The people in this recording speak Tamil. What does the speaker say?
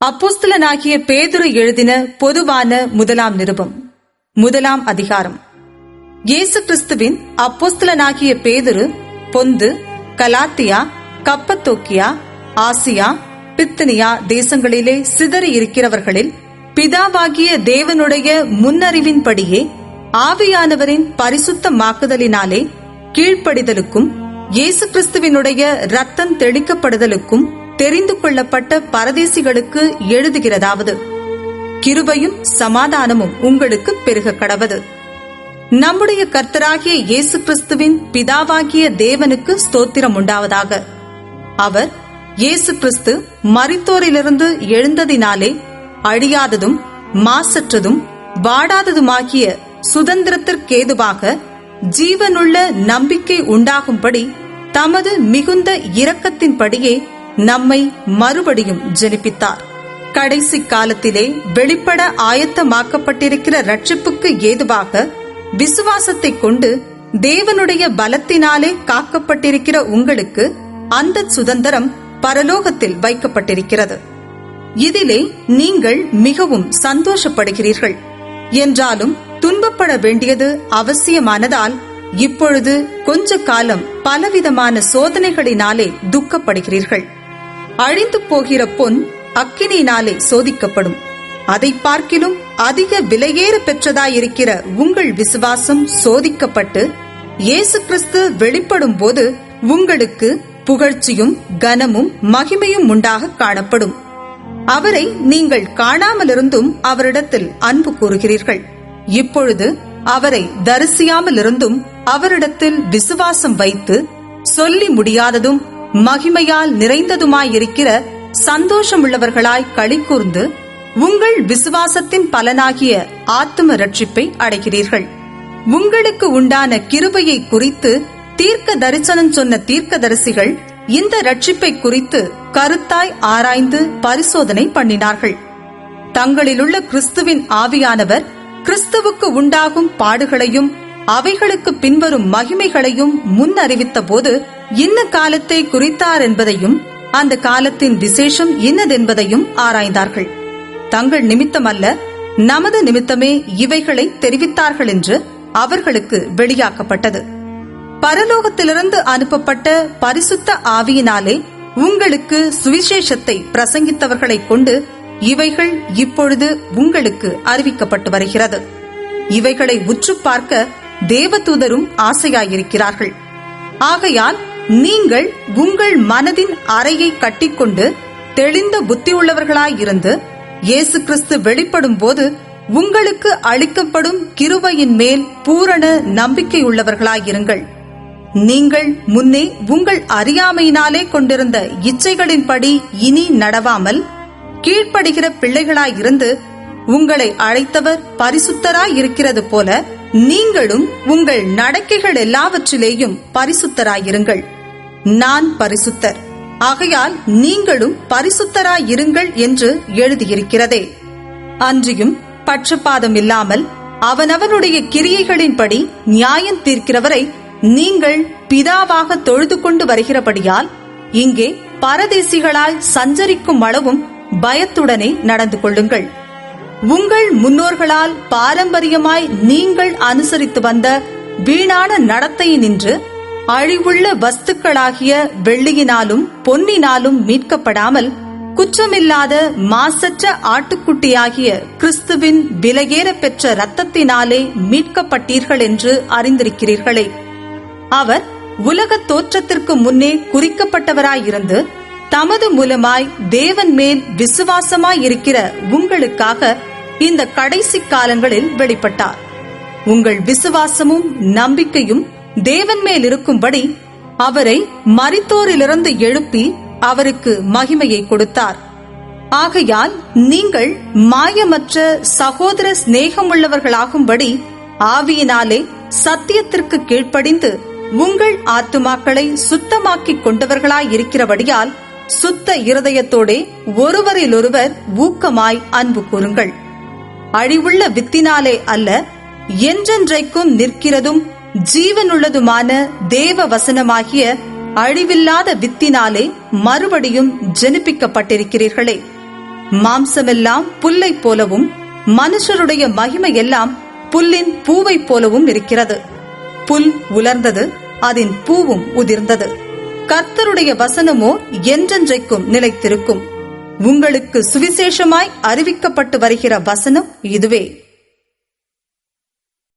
அப்போஸ்தலனாகிய பேதுரு எழுதின பொதுவான முதலாம் நிருபம் முதலாம் அதிகாரம். இயேசு கிறிஸ்துவின் அப்போஸ்தலனாகிய பேதுரு பொந்து கலாத்தியா கப்பத்தோக்கியா ஆசியா பித்தனியா தேசங்களிலே சிதறி இருக்கிறவர்களில் பிதாவாகிய தேவனுடைய முன்னறிவின்படியே ஆவியானவரின் பரிசுத்தமாக்குதலினாலே கீழ்ப்படிதலுக்கும் இயேசு கிறிஸ்துவினுடைய ரத்தம் தெளிக்கப்படுதலுக்கும் தெரிந்து கொள்ளப்பட்ட பரதேசிகளுக்கு எழுதுகிறதாவது. கிருபையும் சமாதானமும் உங்களுக்கு பெருக கடவது. நம்முடைய கர்த்தராகிய இயேசு கிறிஸ்துவின் பிதாவாகிய தேவனுக்கு ஸ்தோத்திரம் உண்டாவதாக. அவர் இயேசு கிறிஸ்து மரித்தோரிலிருந்து எழுந்ததினாலே அழியாததும் மாசற்றதும் வாடாததுமாகிய சுதந்திரத்திற்கேதுவாக ஜீவனுள்ள நம்பிக்கை உண்டாகும்படி தமது மிகுந்த இரக்கத்தின்படியே நம்மை மறுபடியும் ஜெனிப்பித்தார். கடைசி காலத்திலே வெளிப்பட ஆயத்தமாக்கப்பட்டிருக்கிற ரட்சிப்புக்கு ஏதுவாக விசுவாசத்தை கொண்டு தேவனுடைய பலத்தினாலே காக்கப்பட்டிருக்கிற உங்களுக்கு அந்த சுதந்திரம் பரலோகத்தில் வைக்கப்பட்டிருக்கிறது. இதிலே நீங்கள் மிகவும் சந்தோஷப்படுகிறீர்கள். என்றாலும் துன்பப்பட வேண்டியது அவசியமானதால் இப்பொழுது கொஞ்ச காலம் பலவிதமான சோதனைகளினாலே துக்கப்படுகிறீர்கள். அழிந்து போகிற பொன் அக்கினியினாலே சோதிக்கப்படும். அதை பார்க்கிலும் அதிக விலையேற பெற்றதாயிருக்கிற உங்கள் விசுவாசம் சோதிக்கப்பட்டு இயேசு கிறிஸ்து வெளிப்படும் போது உங்களுக்கு புகழ்ச்சியும் கனமும் மகிமையும் உண்டாக காணப்படும். அவரை நீங்கள் காணாமலிருந்தும் அவரிடத்தில் அன்பு கூறுகிறீர்கள். இப்பொழுது அவரை தரிசியாமலிருந்தும் அவரிடத்தில் விசுவாசம் வைத்து சொல்லி முடியாததும் மகிமையால் நிறைந்ததுமாயிருக்கிற சந்தோஷமுள்ளவர்களாய் களி கூர்ந்து உங்கள் விசுவாசத்தின் பலனாகிய ஆத்தும ரட்சிப்பை அடைகிறீர்கள். உங்களுக்கு உண்டான கிருபையை குறித்து தீர்க்க தரிசனம் சொன்ன தீர்க்கதரிசிகள் இந்த ரட்சிப்பை குறித்து கருத்தாய் ஆராய்ந்து பரிசோதனை பண்ணினார்கள். தங்களிலுள்ள கிறிஸ்துவின் ஆவியானவர் கிறிஸ்துவுக்கு உண்டாகும் பாடுகளையும் அவைகளுக்கு பின்வரும் மகிமைகளையும் முன்னறிவித்த போது இன்ன காலத்தை குறித்தார் என்பதையும் அந்த காலத்தின் விசேஷம் இன்னதென்பதையும் ஆராய்ந்தார்கள். தங்கள் நிமித்தமல்ல நமது நிமித்தமே இவைகளை தெரிவித்தார்கள் என்று அவர்களுக்கு வெளியாக்கப்பட்டது. பரலோகத்திலிருந்து அனுப்பப்பட்ட பரிசுத்த ஆவியினாலே உங்களுக்கு சுவிசேஷத்தை பிரசங்கித்தவர்களைக் கொண்டு இவைகள் இப்பொழுது உங்களுக்கு அறிவிக்கப்பட்டு வருகிறது. இவைகளை உற்று பார்க்க தேவதூதரும் ஆசையாயிருக்கிறார்கள். ஆகையால் நீங்கள் உங்கள் மனதின் அறையை கட்டிக்கொண்டு தெளிந்த புத்தியுள்ளவர்களாயிருந்து இயேசு கிறிஸ்து வெளிப்படும் போது உங்களுக்கு அளிக்கப்படும் கிருபையின் மேல் பூரண நம்பிக்கையுள்ளவர்களாயிருங்கள் நீங்கள் முன்னே உங்கள் அறியாமையினாலே கொண்டிருந்த இச்சைகளின்படி இனி நடவாமல் கீழ்ப்படுகிற பிள்ளைகளாயிருந்து உங்களை அழைத்தவர் பரிசுத்தராய் இருக்கிறது போல நீங்களும் உங்கள் நடக்கைகள் எல்லாவற்றிலேயும் பரிசுத்தராயிருங்கள் நான் பரிசுத்தர். ஆகையால் நீங்களும் பரிசுத்தராயிருங்கள் என்று எழுதியிருக்கிறதே. அன்றியும் பட்சபாதம் இல்லாமல் அவனவனுடைய கிரியைகளின்படி நியாயம் தீர்க்கிறவரை நீங்கள் பிதாவாக தொழுது கொண்டு வருகிறபடியால் இங்கே பரதேசிகளாய் சஞ்சரிக்கும் அளவும் பயத்துடனே நடந்து கொள்ளுங்கள். உங்கள் முன்னோர்களால் பாரம்பரியமாய் நீங்கள் அனுசரித்து வந்த வீணான நடத்தையினின்று அழிவுள்ள வஸ்துக்களாகிய வெள்ளியினாலும் பொன்னினாலும் மீட்கப்படாமல் குற்றமில்லாத மாசற்ற ஆட்டுக்குட்டியாகிய கிறிஸ்துவின் விலையேற பெற்ற இரத்தத்தினாலே மீட்கப்பட்டீர்கள் என்று அறிந்திருக்கிறீர்களே. அவர் உலக தோற்றத்திற்கு முன்னே குறிக்கப்பட்டவராயிருந்து தமது மூலமாய் தேவன் மேல் விசுவாசமாயிருக்கிற உங்களுக்காக இந்த கடைசி காலங்களில் வெளிப்பட்டார். உங்கள் விசுவாசமும் நம்பிக்கையும் தேவன் மேல் இருக்கும்படி அவரை மரித்தோரிலிருந்து எழுப்பி அவருக்கு மகிமையை கொடுத்தார். ஆகையால் நீங்கள் மாயமற்ற சகோதர சிநேகமுள்ளவர்களாகும்படி ஆவியினாலே சத்தியத்திற்கு கீழ்ப்படிந்து உங்கள் ஆத்துமாக்களை சுத்தமாக்கிக் கொண்டவர்களாயிருக்கிறபடியால் சுத்த இருதயத்தோடே ஒருவரிலொருவர் ஊக்கமாய் அன்பு கூறுங்கள். அழிவுள்ள வித்தினாலே அல்ல என்றென்றைக்கும் நிற்கிறதும் ஜீவனுள்ளதுமான தேவ வசனமாகிய அழிவில்லாத வித்தினாலே மறுபடியும் ஜெனிப்பிக்கப்பட்டிருக்கிறீர்களே. மாம்சமெல்லாம் புல்லை போலவும் மனுஷருடைய மகிமை எல்லாம் புல்லின் பூவைப் போலவும் இருக்கிறது. புல் உலர்ந்தது அதன் பூவும் உதிர்ந்தது. கர்த்தருடைய வசனமோ என்றென்றைக்கும் நிலைத்திருக்கும். உங்களுக்கு சுவிசேஷமாய் அறிவிக்கப்பட்டு வருகிற வசனம் இதுவே.